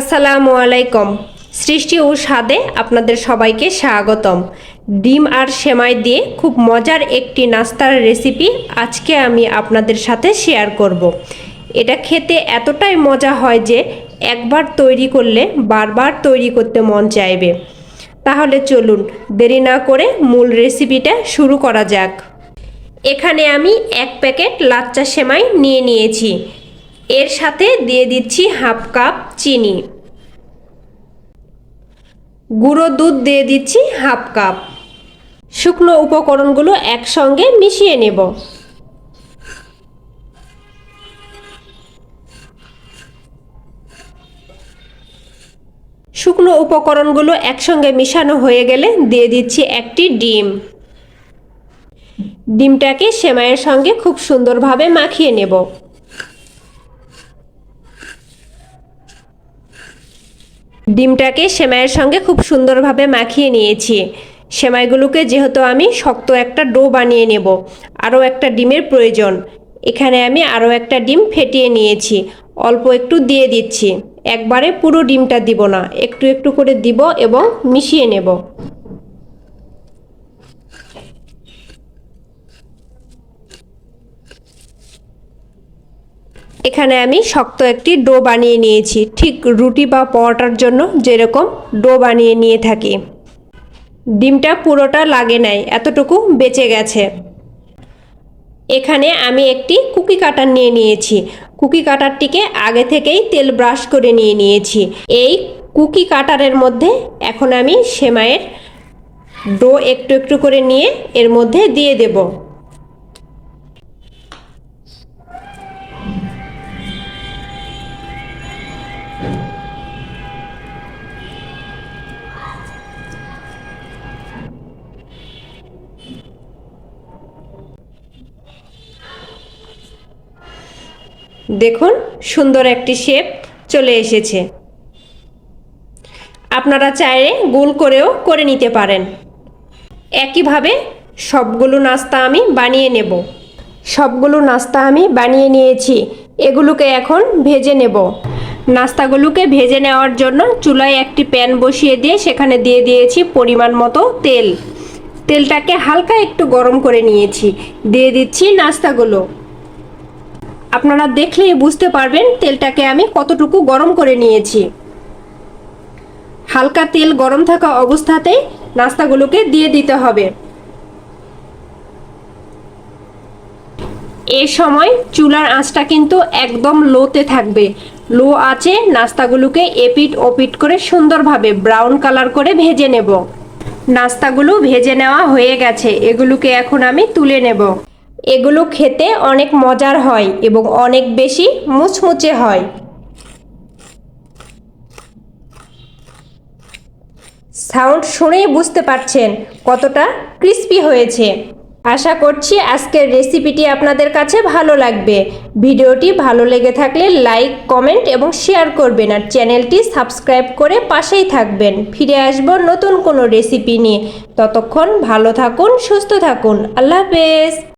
আসসালামু আলাইকুম। সৃষ্টি ও স্বাদে আপনাদের সবাইকে স্বাগতম। ডিম আর সেমাই দিয়ে খুব মজার একটি নাস্তার রেসিপি আজকে আমি আপনাদের সাথে শেয়ার করব। এটা খেতে এতটাই মজা হয় যে একবার তৈরি করলে বারবার তৈরি করতে মন চাইবে। তাহলে চলুন, দেরি না করে মূল রেসিপিটা শুরু করা যাক। এখানে আমি এক প্যাকেট লাচ্চা সেমাই নিয়ে নিয়েছি। এর সাথে দিয়ে দিচ্ছি হাফ কাপ চিনি। গুঁড়ো দুধ দিয়ে দিচ্ছি হাফ কাপ। শুকনো উপকরণগুলো একসঙ্গে মিশিয়ে নেব। শুকনো উপকরণগুলো একসঙ্গে মিশানো হয়ে গেলে দিয়ে দিচ্ছি একটি ডিম। ডিমটাকে সেমাইয়ের সঙ্গে খুব সুন্দরভাবে মাখিয়ে নেব। ডিমটাকে সেমাইয়ের সঙ্গে খুব সুন্দরভাবে মাখিয়ে নিয়েছি। সেমাইগুলোকে যেহেতু আমি শক্ত একটা ডো বানিয়ে নেব, আরও একটা ডিমের প্রয়োজন। এখানে আমি আরও একটা ডিম ফেটিয়ে নিয়েছি, অল্প একটু দিয়ে দিচ্ছি। একবারে পুরো ডিমটা দিব না, একটু একটু করে দিব এবং মিশিয়ে নেব। এখানে আমি শক্ত একটি ডো বানিয়ে নিয়েছি, ঠিক রুটি বা পরোটার জন্য যেরকম ডো বানিয়ে নিয়ে থাকি। ডিমটা পুরোটা লাগে নাই, এতটুকু বেঁচে গেছে। এখানে আমি একটি কুকি কাটার নিয়ে নিয়েছি। কুকি কাটারটিকে আগে থেকেই তেল ব্রাশ করে নিয়ে নিয়েছি। এই কুকি কাটারের মধ্যে এখন আমি সেমাইয়ের ডো একটু একটু করে নিয়ে এর মধ্যে দিয়ে দেবো। দেখুন, সুন্দর একটি শেপ চলে এসেছে। আপনারা চাইলে গোল করেও করে নিতে পারেন। একইভাবে সবগুলো নাস্তা আমি বানিয়ে নেব। সবগুলো নাস্তা আমি বানিয়ে নিয়েছি, এগুলোকে এখন ভেজে নেব। নাস্তাগুলোকে ভেজে নেওয়ার জন্য চুলায় একটি প্যান বসিয়ে দিয়ে সেখানে দিয়ে দিয়েছি পরিমাণ মতো তেল। তেলটাকে হালকা একটু গরম করে নিয়েছি। দিয়ে দিচ্ছি নাস্তাগুলো। আপনারা দেখলেই বুঝতে পারবেন তেলটাকে আমি কতটুকু গরম করে নিয়েছি। হালকা তেল গরম থাকা অবস্থাতেই নাস্তাগুলোকে দিয়ে দিতে হবে। এ সময় চুলার আঁচটা কিন্তু একদম লোতে থাকবে। লো আছে নাস্তাগুলোকে এপিট ওপিট করে সুন্দরভাবে ব্রাউন কালার করে ভেজে নেব। নাস্তাগুলো ভেজে নেওয়া হয়ে গেছে। এগুলোকে এখন আমি তুলে নেব। এগুলো খেতে অনেক মজার হয় এবং অনেক বেশি মুচমুচে হয়। সাউন্ড শুনেই বুঝতে পারছেন কতটা ক্রিস্পি হয়েছে। আশা করছি আজকের রেসিপিটি আপনাদের কাছে ভালো লাগবে। ভিডিওটি ভালো লেগে থাকলে লাইক, কমেন্ট এবং শেয়ার করবেন আর চ্যানেলটি সাবস্ক্রাইব করে পাশেই থাকবেন। ফিরে আসব নতুন কোনো রেসিপি নিয়ে। ততক্ষণ ভালো থাকুন, সুস্থ থাকুন। আল্লাহ হাফেজ।